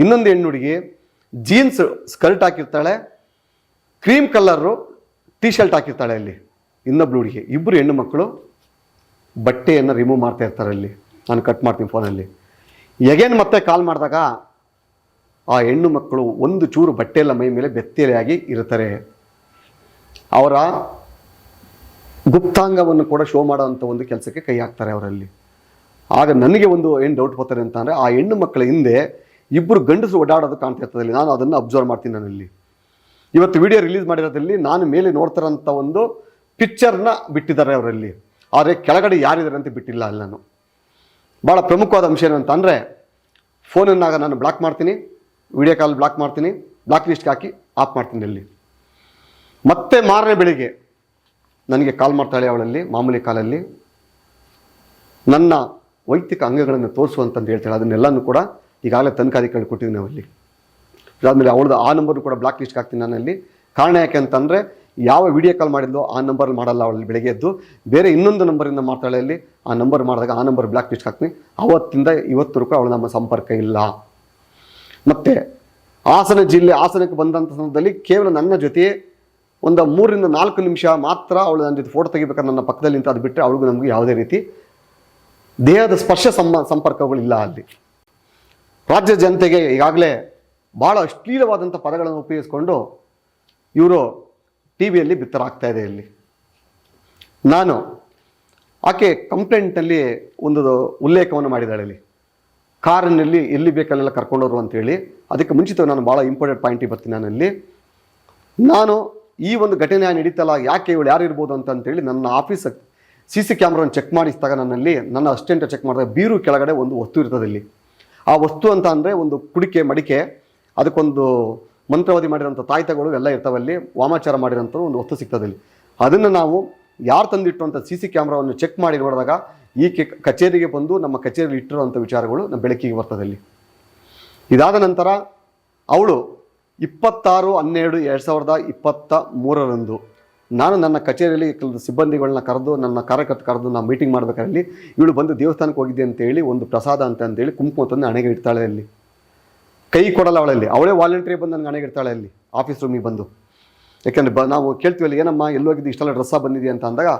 ಇನ್ನೊಂದು ಹೆಣ್ಣು ಹುಡುಗಿ ಜೀನ್ಸ್ ಸ್ಕರ್ಟ್ ಹಾಕಿರ್ತಾಳೆ, ಕ್ರೀಮ್ ಕಲರು ಟೀ ಶರ್ಟ್ ಹಾಕಿರ್ತಾಳೆ ಅಲ್ಲಿ. ಇನ್ನೊಬ್ಳು ಹುಡುಗಿ ಇಬ್ಬರು ಹೆಣ್ಣು ಮಕ್ಕಳು ಬಟ್ಟೆಯನ್ನು ರಿಮೂವ್ ಮಾಡ್ತಾ ಇರ್ತಾರೆ ಅಲ್ಲಿ. ನಾನು ಕಟ್ ಮಾಡ್ತೀನಿ ಫೋನಲ್ಲಿ ಎಗೇನ್ ಮತ್ತೆ ಕಾಲ್ ಮಾಡಿದಾಗ ಆ ಹೆಣ್ಣು ಮಕ್ಕಳು ಒಂದು ಚೂರು ಬಟ್ಟೆ ಎಲ್ಲ ಮೈ ಮೇಲೆ ಬೆತ್ತಲೆಯಾಗಿ ಇರ್ತಾರೆ. ಅವರ ಗುಪ್ತಾಂಗವನ್ನು ಕೂಡ ಶೋ ಮಾಡೋವಂಥ ಒಂದು ಕೆಲಸಕ್ಕೆ ಕೈ ಹಾಕ್ತಾರೆ ಅವರಲ್ಲಿ. ಆಗ ನನಗೆ ಒಂದು ಏನು ಡೌಟ್ ಬರ್ತಾರೆ ಅಂತ ಅಂದರೆ ಆ ಹೆಣ್ಣು ಮಕ್ಕಳ ಹಿಂದೆ ಇಬ್ಬರು ಗಂಡಸು ಓಡಾಡೋದು ಕಾಣ್ತಾ ಇರ್ತದಲ್ಲಿ ನಾನು ಅದನ್ನು ಅಬ್ಸರ್ವ್ ಮಾಡ್ತೀನಿ ನಾನಲ್ಲಿ. ಇವತ್ತು ವಿಡಿಯೋ ರಿಲೀಸ್ ಮಾಡಿರೋದ್ರಲ್ಲಿ ನಾನು ಮೇಲೆ ನೋಡ್ತಿರೋಂಥ ಒಂದು ಪಿಕ್ಚರ್ನ ಬಿಟ್ಟಿದ್ದಾರೆ ಅವರಲ್ಲಿ. ಆದರೆ ಕೆಳಗಡೆ ಯಾರಿದ್ದಾರೆ ಅಂತ ಬಿಟ್ಟಿಲ್ಲ ಅಲ್ಲಿ ನಾನು. ಭಾಳ ಪ್ರಮುಖವಾದ ಅಂಶ ಏನು ಅಂತ ಅಂದರೆ ಫೋನನ್ನಾಗ ನಾನು ಬ್ಲಾಕ್ ಮಾಡ್ತೀನಿ. ವಿಡಿಯೋ ಕಾಲ್ ಬ್ಲಾಕ್ ಮಾಡ್ತೀನಿ. ಬ್ಲಾಕ್ ಲಿಸ್ಟ್ಗೆ ಹಾಕಿ ಆಫ್ ಮಾಡ್ತೀನಿ ಅಲ್ಲಿ. ಮತ್ತೆ ಮಾರನೇ ಬೆಳಿಗ್ಗೆ ನನಗೆ ಕಾಲ್ ಮಾಡ್ತಾಳೆ ಅವಳಲ್ಲಿ, ಮಾಮೂಲಿ ಕಾಲಲ್ಲಿ ನನ್ನ ವೈಯಕ್ತಿಕ ಅಂಗಗಳನ್ನು ತೋರಿಸುವಂತಂದು ಹೇಳ್ತಾಳೆ. ಅದನ್ನೆಲ್ಲನೂ ಕೂಡ ಈಗಾಗಲೇ ತನಿಖಾಧಿಕಾರಿ ಕೊಟ್ಟಿದ್ದೀನಿ ಅವರಲ್ಲಿ ಅದಾದಮೇಲೆ ಅವಳದು ಆ ನಂಬರ್ ಕೂಡ ಬ್ಲಾಕ್ ಲಿಸ್ಟ್ಗೆ ಹಾಕ್ತೀನಿ ನಾನಲ್ಲಿ ಕಾರಣ ಯಾಕೆ ಅಂತಂದರೆ, ಯಾವ ವಿಡಿಯೋ ಕಾಲ್ ಮಾಡಿದ್ಲೋ ಆ ನಂಬರ್ ಮಾಡಲ್ಲ ಅವಳಲ್ಲಿ ಬೆಳಗ್ಗೆ ಎದ್ದು. ಬೇರೆ ಇನ್ನೊಂದು ನಂಬರಿಂದ ಮಾತಾಡಲಿ ಅಲ್ಲಿ, ಆ ನಂಬರ್ ಮಾಡಿದಾಗ ಆ ನಂಬರ್ ಬ್ಲಾಕ್ ಲಿಸ್ಟ್ ಹಾಕ್ತೀನಿ. ಅವತ್ತಿಂದ ರೂಪಾಯಿ ಅವಳು ನಮ್ಮ ಸಂಪರ್ಕ ಇಲ್ಲ. ಮತ್ತು, ಹಾಸನ ಜಿಲ್ಲೆ, ಹಾಸನಕ್ಕೆ ಬಂದಂಥ ಸಂದರ್ಭದಲ್ಲಿ ಕೇವಲ ನನ್ನ ಜೊತೆ ಒಂದು ಮೂರರಿಂದ ನಾಲ್ಕು ನಿಮಿಷ ಮಾತ್ರ ಅವಳು ನನ್ನ ಜೊತೆ ಫೋಟೋ ತೆಗಿಬೇಕಾದ್ರೆ ನನ್ನ ಪಕ್ಕದಲ್ಲಿ ನಿಂತು ಅದು ಬಿಟ್ಟರೆ ಅವಳಿಗೂ ನಮಗೆ ಯಾವುದೇ ರೀತಿ ದೇಹದ ಸ್ಪರ್ಶ ಸಂಬ ಸಂಪರ್ಕಗಳಿಲ್ಲ ಅಲ್ಲಿ. ರಾಜ್ಯ ಜನತೆಗೆ ಈಗಾಗಲೇ ಭಾಳ ಅಶ್ಲೀಲವಾದಂಥ ಪದಗಳನ್ನು ಉಪಯೋಗಿಸ್ಕೊಂಡು ಇವರು ಟಿ ವಿಯಲ್ಲಿ ಬಿತ್ತರಾಗ್ತಾ ಇದೆ ಇಲ್ಲಿ. ನಾನು ಆಕೆ ಕಂಪ್ಲೇಂಟ್ನಲ್ಲಿ ಒಂದು ಉಲ್ಲೇಖವನ್ನು ಮಾಡಿದ್ದಾಳೆ ಇಲ್ಲಿ. ಕಾರಿನಲ್ಲಿ ಎಲ್ಲಿ ಬೇಕಲ್ಲೆಲ್ಲ ಕರ್ಕೊಂಡೋರು ಅಂತೇಳಿ. ಅದಕ್ಕೆ ಮುಂಚಿತ ನಾನು ಭಾಳ ಇಂಪಾರ್ಟೆಂಟ್ ಪಾಯಿಂಟಿಗೆ ಬರ್ತೀನಿ ನಾನಲ್ಲಿ ನಾನು ಈ ಒಂದು ಘಟನೆ ನಡೀತಲ್ಲ ಯಾಕೆ ಇವಳು ಯಾರು ಇರ್ಬೋದು ಅಂತ ಅಂತೇಳಿ ನನ್ನ ಆಫೀಸ್ ಸಿ ಸಿ ಕ್ಯಾಮ್ರಾನ ಚೆಕ್ ಮಾಡಿಸಿದಾಗ ನನ್ನಲ್ಲಿ ನನ್ನ ಅಸಿಸ್ಟೆಂಟ್ ಚೆಕ್ ಮಾಡಿದಾಗ ಬೀರು ಕೆಳಗಡೆ ಒಂದು ವಸ್ತು ಇರ್ತದೆ ಇಲ್ಲಿ. ಆ ವಸ್ತು ಅಂತ ಅಂದರೆ ಒಂದು ಕುಡಿಕೆ, ಮಡಿಕೆ, ಅದಕ್ಕೊಂದು ಮಂತ್ರವಾದಿ ಮಾಡಿರೋಂಥ ತಾಯ್ತಗಳು ಎಲ್ಲ ಇರ್ತಾವಲ್ಲಿ ವಾಮಾಚಾರ ಮಾಡಿರೋಂಥ ಒಂದು ವಸ್ತು ಸಿಗ್ತದೆ ಇಲ್ಲಿ ಅದನ್ನು ನಾವು ಯಾರು ತಂದಿಟ್ಟು ಅಂತ ಸಿ ಸಿ ಕ್ಯಾಮ್ರಾವನ್ನು ಚೆಕ್ ಮಾಡಿ ನೋಡಿದಾಗ ಈ ಕಚೇರಿಗೆ ಬಂದು ನಮ್ಮ ಕಚೇರಿಯಲ್ಲಿ ಇಟ್ಟಿರುವಂಥ ವಿಚಾರಗಳು ನಮ್ಮ ಬೆಳಕಿಗೆ ಬರ್ತದೆ ಇಲ್ಲಿ ಇದಾದ ನಂತರ ಅವಳು ಇಪ್ಪತ್ತಾರು, ಹನ್ನೆರಡು, ಎರಡು ಸಾವಿರದ ಇಪ್ಪತ್ತ ಮೂರರಂದು ನಾನು ನನ್ನ ಕಚೇರಿಯಲ್ಲಿ ಕೆಲವು ಸಿಬ್ಬಂದಿಗಳನ್ನ ಕರೆದು, ನನ್ನ ಕಾರ್ಯಕರ್ತ ಕರೆದು ನಾವು ಮೀಟಿಂಗ್ ಮಾಡಬೇಕಲ್ಲಿ ಇವಳು ಬಂದು ದೇವಸ್ಥಾನಕ್ಕೆ ಹೋಗಿದ್ದೆ ಅಂತೇಳಿ ಒಂದು ಪ್ರಸಾದ ಅಂತ ಅಂತೇಳಿ ಕುಂಕುಮ ತಂದು ಹಣೆಗೆ ಇಡ್ತಾಳೆ ಅಲ್ಲಿ. ಕೈ ಕೊಡಲ್ಲ ಅವಳಲ್ಲಿ. ಅವಳೇ ವಾಲಂಟ್ರಿ ಬಂದು ನನಗೆ ಹಣೆಗೆ ಇಡ್ತಾಳೆ ಅಲ್ಲಿ ಆಫೀಸ್ ರೂಮಿಗೆ ಬಂದು. ಯಾಕೆಂದರೆ ಬ, ನಾವು ಕೇಳ್ತೀವಲ್ಲ ಏನಮ್ಮ, ಎಲ್ಲೋಗಿದ್ದು, ಇಷ್ಟೆಲ್ಲ ಡ್ರೆಸ್ಸ ಬಂದಿದೆ ಅಂತ ಅಂದಾಗ,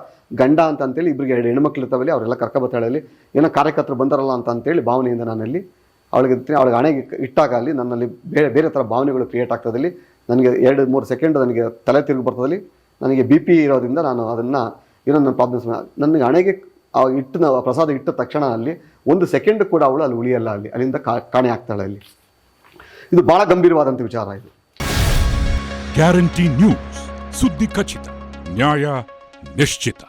ಗಂಡ ಅಂತ ಅಂತೇಳಿ ಇಬ್ಬರಿಗೆ ಎರಡು ಹೆಣ್ಮಕ್ಳು ಇರ್ತಾವಲ್ಲಿ, ಅವರೆಲ್ಲ ಕರ್ಕೊಬತ್ತಾಳೆ ಅಲ್ಲಿ. ಏನೋ ಕಾರ್ಯಕರ್ತರು ಬಂದಾರಲ್ಲ ಅಂತ ಅಂತೇಳಿ ಭಾವನೆಯಿಂದ ನಾನಲ್ಲಿ ಅವಳಿಗೆ ಅವಳಿಗೆ ಹಣೆಗೆ ಇಟ್ಟಾಗ ಅಲ್ಲಿ ನನ್ನಲ್ಲಿ ಬೇರೆ ಬೇರೆ ಥರ ಭಾವನೆಗಳು ಕ್ರಿಯೇಟ್ ಆಗ್ತದಲ್ಲಿ ನನಗೆ ಎರಡು ಮೂರು ಸೆಕೆಂಡ್ ನನಗೆ ತಲೆ ತಿರುಗಿ ಬರ್ತದಲ್ಲಿ ನನಗೆ ಬಿ ಪಿ ಇರೋದ್ರಿಂದ ನಾನು ಅದನ್ನು ನನ್ನ ಪ್ರಾಬ್ಲಮ್ಸ್ ನನಗೆ ಹಣೆಗೆ ಇಟ್ಟು ನಾವು ಪ್ರಸಾದ ಇಟ್ಟ ತಕ್ಷಣ ಅಲ್ಲಿ ಒಂದು ಸೆಕೆಂಡ್ ಕೂಡ ಅವಳು ಅಲ್ಲಿ ಉಳಿಯಲ್ಲ ಅಲ್ಲಿ, ಅಲ್ಲಿಂದ ಕಾಣೆ ಆಗ್ತಾಳೆ ಅಲ್ಲಿ. ಇದು ಭಾಳ ಗಂಭೀರವಾದಂಥ ವಿಚಾರ ಇದು. ಗ್ಯಾರಂಟಿ ನ್ಯೂಸ್ ಸುದ್ದಿ ಖಚಿತ ನ್ಯಾಯ ನಿಶ್ಚಿತ